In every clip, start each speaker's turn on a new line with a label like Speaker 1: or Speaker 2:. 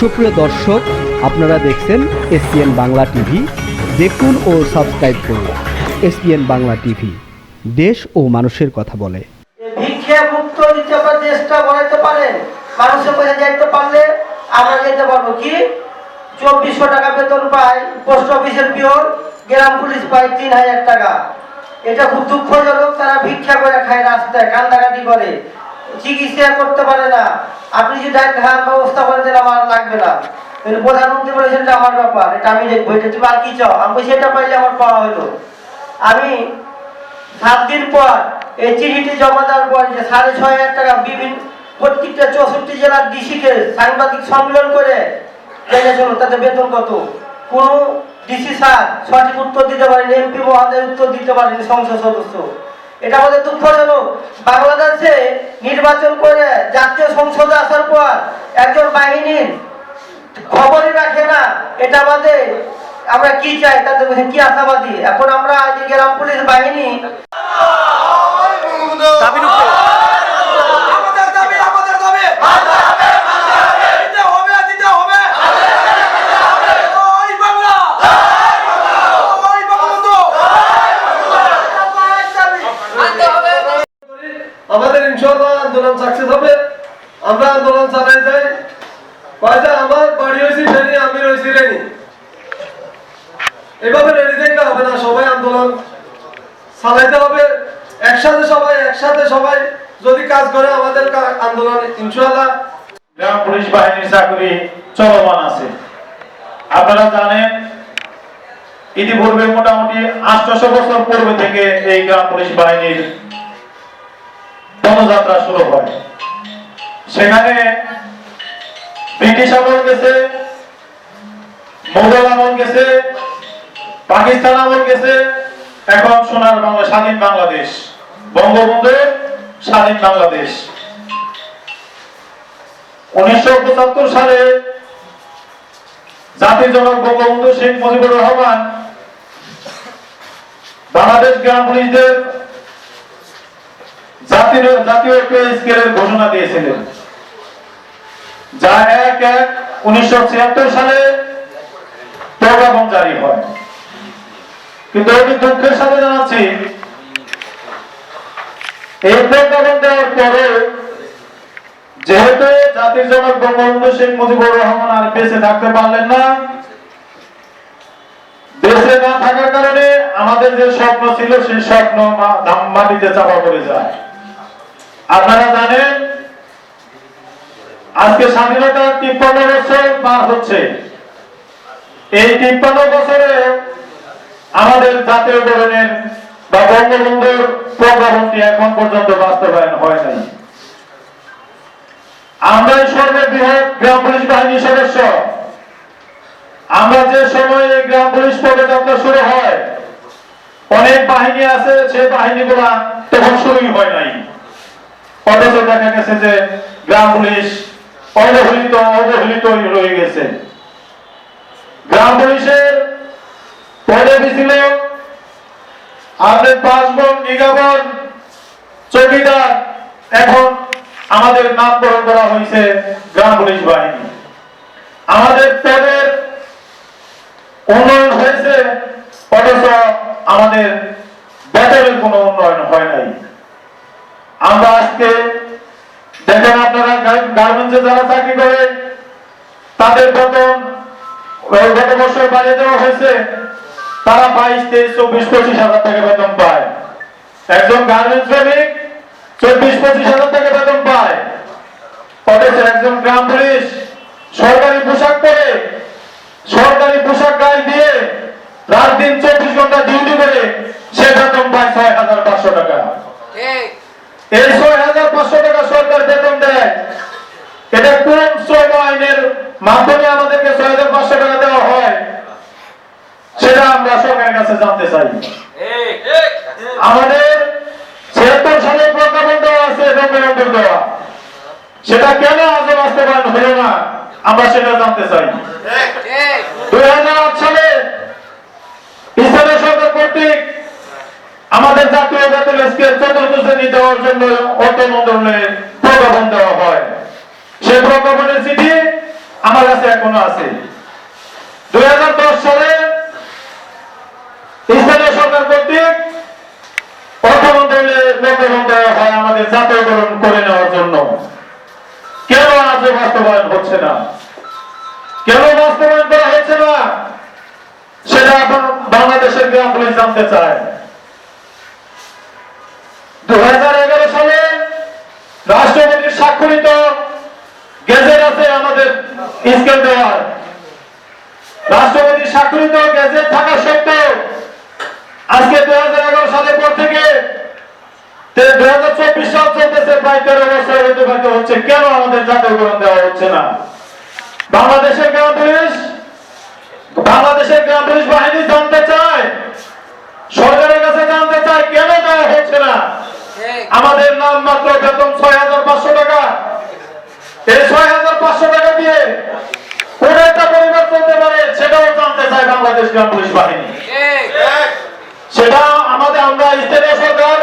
Speaker 1: সুপ্রিয় দর্শক, আপনারা দেখছেন এসপিএন বাংলা টিভি। দেখুন ও সাবস্ক্রাইব করুন এসপিএন বাংলা টিভি। দেশ ও মানুষের কথা বলে।
Speaker 2: ভিক্ষে মুক্ত দিতে পারে দেশটা গড়াইতে পারেন। মানুষের কাছে যাইতে পারলে আমরা যেতে পারব কি? চব্বিশশো টাকা বেতন পাই পোস্ট অফিসের পিওর, গ্রাম পুলিশ পায় তিন হাজার টাকা। এটা খুব দুঃখজনক, তারা ভিক্ষা করে খায় রাস্তায়, কান্দাকাটি করে। চিকিৎসা করতে পারে না। আপনি যদি ডাক্তার ব্যবস্থা করে দেন আমার লাগবে না। প্রধানমন্ত্রী বলেছেন এটা আমার ব্যাপার, এটা আমি দেখব। এটা তুমি আর কি চাও? আমি সেটা পাইলে আমার পাওয়া হলো। আমি সাত দিন পর এই চিঠিটি জমা দেওয়ার পর যে সাড়ে ছয় হাজার টাকা বিভিন্ন প্রত্যেকটা চৌষট্টি জেলার ডিসিকে সাংবাদিক সম্মেলন করে জেনে শুনুন তাতে বেতন কত? কোনো ডিসি স্যার সঠিক উত্তর দিতে পারেনি, এমপি মহোদয় উত্তর দিতে পারেনি সংসদ সদস্য। এটা আমাদের দুঃখজনক। বাংলাদেশে নির্বাচন করে জাতীয় সংসদে আসার পর একজন বাহিনীর খবরই রাখে না। এটা আমাদের, আমরা কি চাই? তাদের কাছে কি আশাবাদী? এখন আমরা যে গ্রাম পুলিশ বাহিনী
Speaker 3: আমাদের দাবি আমাদের দাবি দিতে হবে দিতে হবে ওই বাংলা ওই বঙ্গবন্ধু
Speaker 4: আমাদের ইনশাআল্লাহ আন্দোলন সাকসেস হবে। আমরা আন্দোলন চালাই যাই। কয়টা? আমার বাড়ি হয়েছি রেনি, আমি রয়েছি রেনি। এভাবে রেনি দেখলে হবে না, সবাই আন্দোলন চালাইতে হবে। একসাথে সবাই একসাথে সবাই যদি কাজ করে আমাদের আন্দোলন, ইনশাআল্লাহ।
Speaker 5: গ্রাম পুলিশ বাহিনীর চাকরি চলমান আছে। আপনারা জানেন, ইতিপূর্বে মোটামুটি আটশো বছর পূর্বে থেকে এই গ্রাম পুলিশ বাহিনীর পদযাত্রা শুরু হয়। সেখানে ব্রিটিশ আমল গেছে, মোগল আমল গেছে, পাকিস্তান আমল গেছে। এখন সোনার বাংলা, স্বাধীন বাংলাদেশ। বঙ্গবন্ধুর স্বাধীন বাংলাদেশ। উনিশশো পঁচাত্তর সালে জাতির জনক বঙ্গবন্ধু শেখ মুজিবুর রহমান বাংলাদেশ গ্রাম পুলিশদের জাতীয় জাতীয় পে স্কেলের ঘোষণা দিয়েছিলেন। যা এক এক উনিশশো সালে প্রজ্ঞাপন জারি হয়। কিন্তু অতি দুঃখের সাথে জানাচ্ছি, এই প্রজ্ঞাপন দেওয়ার পরে যেহেতু জাতির জনক বঙ্গবন্ধু শেখ মুজিবুর রহমান আর বেঁচে থাকতে পারলেন না, বেঁচে না থাকার কারণে আমাদের যে স্বপ্ন ছিল সেই স্বপ্ন মাটিতে চাপা পড়ে যায়। আপনারা জানেন, আজকে স্বাধীনতা তিপ্পান্ন বছর পার হচ্ছে। এই তিপ্পান্ন বছরে আমাদের জাতীয় ধরনের বা বঙ্গবন্ধুর প্রজ্ঞাপনটি এখন পর্যন্ত বাস্তবায়ন হয় নাই। আমরাই সর্ববৃহৎ গ্রাম পুলিশ বাহিনীর সদস্য। আমরা যে সময়ে গ্রাম পুলিশ পদযাত্রা শুরু হয়, অনেক বাহিনী আছে, সে বাহিনীগুলা তখন শুরুই হয় নাই। অথচ দেখা গেছে যে গ্রাম পুলিশ অবহেলিত অবহেলিত রয়ে গেছে। গ্রাম পুলিশের পদবি ছিল আমাদের পাঁচবন নিগাবন এখন আমাদের নামকরণ করা হয়েছে গ্রাম পুলিশ বাহিনী। আমাদের পদের উন্নয়ন হয়েছে, অথচ আমাদের বেতনের কোনো উন্নয়ন হয় নাই। আমরা আজকে দেখেন আপনারা গার্মেন্টসে যারা চাকরি করে, তাদের বেতন গত বছর বাড়িয়ে দেওয়া হয়েছে, তারা বাইশ, তেইশ, চব্বিশ, পঁচিশ হাজার টাকা বেতন পায়। একজন গার্মেন্টস শ্রমিক চব্বিশ, পঁচিশ হাজার টাকা বেতন পায়। অথচ একজন গ্রাম পুলিশ সরকারি পোশাক পরে সরকারি পোশাক গায়ে দিয়ে রাত দিন চব্বিশ ঘণ্টা ডিউটি করে সে বেতন পায় ছয় হাজার পাঁচশো টাকা এই ছয় হাজার পাঁচশো টাকা সরকার বেতন দেয় এটা কোন শ্রম আইনের মাধ্যমে আমাদেরকে ছয় হাজার পাঁচশো টাকা দেওয়া হয়, সেটা আমরা সরকারের কাছে জানতে চাই। আমাদের ছিয়াত্তর সালে প্রজ্ঞাপন দেওয়া আছে বঙ্গবন্ধুর দেওয়া। সেটা কেন আজও বাস্তবায়ন হলো না, আমরা সেটা জানতে চাই। দুই হাজার আট সালে ইসলামের সরকার কর্তৃক আমাদের জাতীয় বেতন স্কেল চতুর্থ শ্রেণি দেওয়ার জন্য অর্থ মন্ত্রণালয়ে প্রজ্ঞাপন দেওয়া হয়। সেই প্রজ্ঞাপনের চিঠি আমার কাছে এখনও আছে। দুই সালে স্থানীয় সরকার কর্তৃক আমাদের করে নেওয়ার জন্য। কেন না? কেন না? সেটা বাংলাদেশের গ্রাম পুলিশ জানতে চায় দু সালে রাষ্ট্রপতির স্বাক্ষরিত গেজেট আছে আমাদের স্কেল দেওয়ার স্বাক্ষরিত গেজেট থাকা সত্ত্বেও আজকে দুই সালের পর থেকে দুই হাজার চব্বিশ সাল চলতেছে প্রায় তেরো বছর অতিবাহিত হচ্ছে। কেন আমাদের জাতীয়করণ দেওয়া হচ্ছে না? বাংলাদেশের গ্রাম পুলিশ বাংলাদেশের গ্রাম পুলিশ বাহিনী জানতে চায় সরকারের কাছে জানতে চায় কেন দেওয়া হচ্ছে না? আমাদের নাম মাত্র বেতন ছয় হাজার পাঁচশো টাকা এই ছয় হাজার পাঁচশো টাকা দিয়ে কোন একটা পরিবার চলতে পারে সেটাও জানতে গ্রাম পুলিশ বাহিনী। সেটা আমাদের, আমরা স্থানীয় সরকার,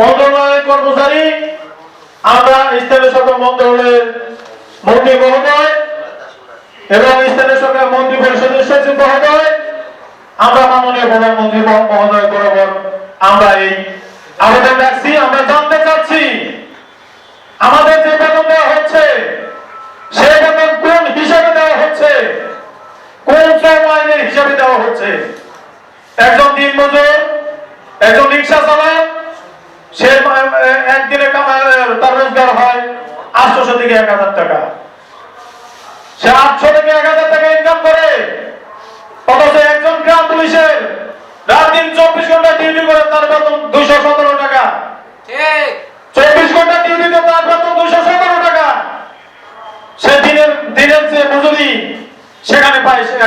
Speaker 5: মন্ত্রণালয়ের কর্মচারী, আমরা স্থানীয় সরকার মন্ত্রণালয়ের মন্ত্রী মহোদয় এবং স্থানীয় সরকার মন্ত্রী পরিষদের সচিব মহোদয়, আমরা মাননীয় প্রধানমন্ত্রী মহোদয় বরাবর আমরা এই আবেদন রাখছি। আমরা জানতে চাচ্ছি, আমাদের আইনের হিসাবে দেওয়া হচ্ছে। একজন দিন মজুর, একজন রিক্সা চালায়, সে একদিনে তার রোজগার হয় আটশোশো থেকে এক হাজার টাকা। সে আটশো থেকে এক হাজার টাকা ইনকাম করে, অথচ একজন গ্রাম পুলিশের রাত দিন চব্বিশ ঘণ্টা ডিউটি করে তার বেতন দুইশো সতেরো টাকা। চব্বিশ ঘণ্টা ডিউটিতে তার বেতন দুইশো সতেরো টাকা সে দিনের দিনের যে মজুরি সেখানে পায়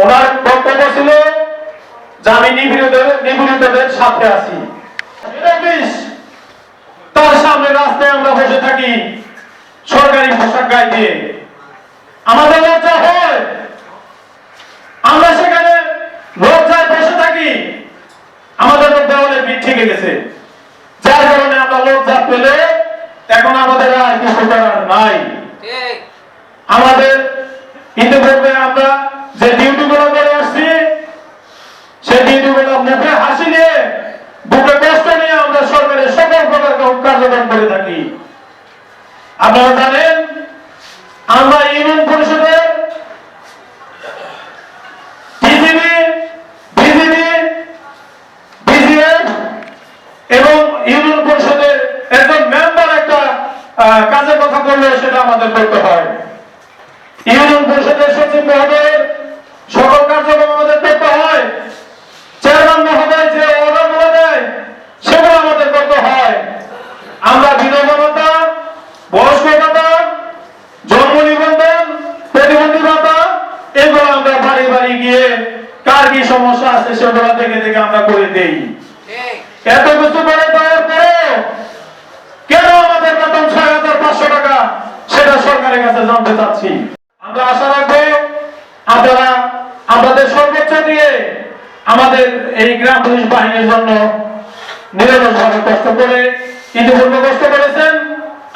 Speaker 5: ওনার বক্তব্য ছিল যে আমি নিপীড়িতদের সাথে আছি। তার সামনে রাস্তায় আমরা বসে থাকি সরকারি পোশাক গায়ে দিয়ে। আমাদের লজ্জা হয়। আমরা সেখানে লজ্জায় বসে থাকি। আমাদের দেওয়ালে পিঠ থেকে গেছে। যার কারণে আমরা লজ্জা পেলে এখন আমাদের আর কিছু করার নাই। আমাদের ইতিপূর্বে আমরা যে ডিউটি গুলো করে আসছি সেই ডিউটি গুলো মুখে হাসি নিয়ে বুকে কষ্ট নিয়ে আমরা সরকারের সকল প্রকার কার্যক্রম করে থাকি আমরা ইউনিয়ন পরিষদে বিজিএফ এবং ইউনিয়ন পরিষদের একজন মেম্বার একটা কাজের কথা বললে সেটা আমাদের করতে হয় ইউনিয়ন পরিষদের সচিব মহোদয়ের সকল কার্যক্রম আমাদের করতে হয় চেয়ারম্যান মহোদয় যে অর্ডারগুলো দেয় সেগুলো আমাদের করতে হয় আমরা বিধবা ভাতা বয়স্ক ভাতা জন্ম নিবন্ধন প্রতিবন্ধী ভাতা এগুলো আমরা বাড়ি বাড়ি গিয়ে কার কি সমস্যা আছে সেগুলো দেখে দেখে আমরা করে দেই এত কিছু করে দেওয়ার পরেও কেন আমাদের বেতন ছয় হাজার পাঁচশো টাকা সেটা সরকারের কাছে জানতে চাচ্ছি আমরা আশা রাখব আপনারা আমাদের সর্বোচ্চ দিয়ে আমাদের এই গ্রাম পুলিশ বাহিনীর জন্য নিরলসভাবে কষ্ট করে ইতিপূর্বে কষ্ট করেছেন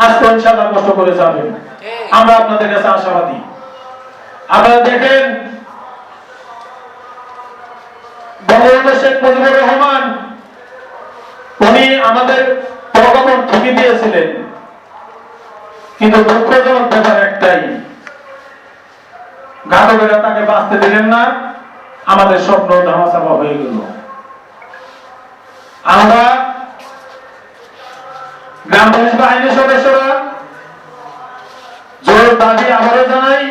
Speaker 5: আজকে ইনশাল্লাহ কষ্ট করে যাবেন। আমরা আপনাদের কাছে আশাবাদী। আপনারা দেখেন, বঙ্গবন্ধু শেখ মুজিবুর রহমান, উনি আমাদের প্রগমন ঠিকই দিয়েছিলেন, কিন্তু দুঃখজনক ব্যাপার একটাই, ঘাতকেরা তাকে বাঁচতে দিলেন না। আমাদের স্বপ্ন ধামাচাপা হয়ে গেল। আমরা গ্রাম পুলিশ বাহিনীর সদস্যরা জোর দাবি আবারও জানাই,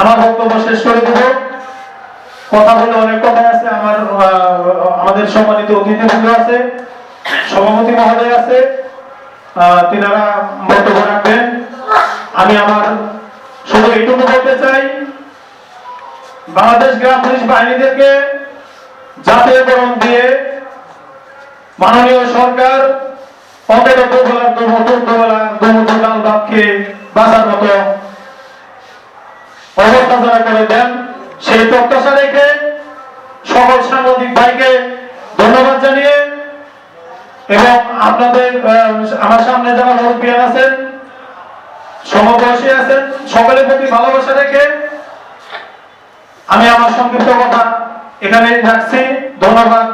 Speaker 5: আমার বক্তব্য শেষ করে দেব। কথা বলে অনেক কথা আছে, আমার আমাদের সম্মানিত অতিথিবৃন্দ আছে, সভাপতি মহোদয় আছে তিনারা বক্তব্য রাখবেন। আমি আমার শুধু এইটুকু বলতে চাই বাংলাদেশ গ্রাম পুলিশ বাহিনীদেরকে জাতীয়করণ দিয়ে মাননীয় সরকার করে দেন। সেই ভাইকে ধন্যবাদ জানিয়ে এবং আপনাদের আমার সামনে আছেন, সমবয়সী আছেন, সকলের প্রতি ভালোবাসা রেখে আমি আমার সংক্ষিপ্ত কথা এখানেই থাকছি। ধন্যবাদ।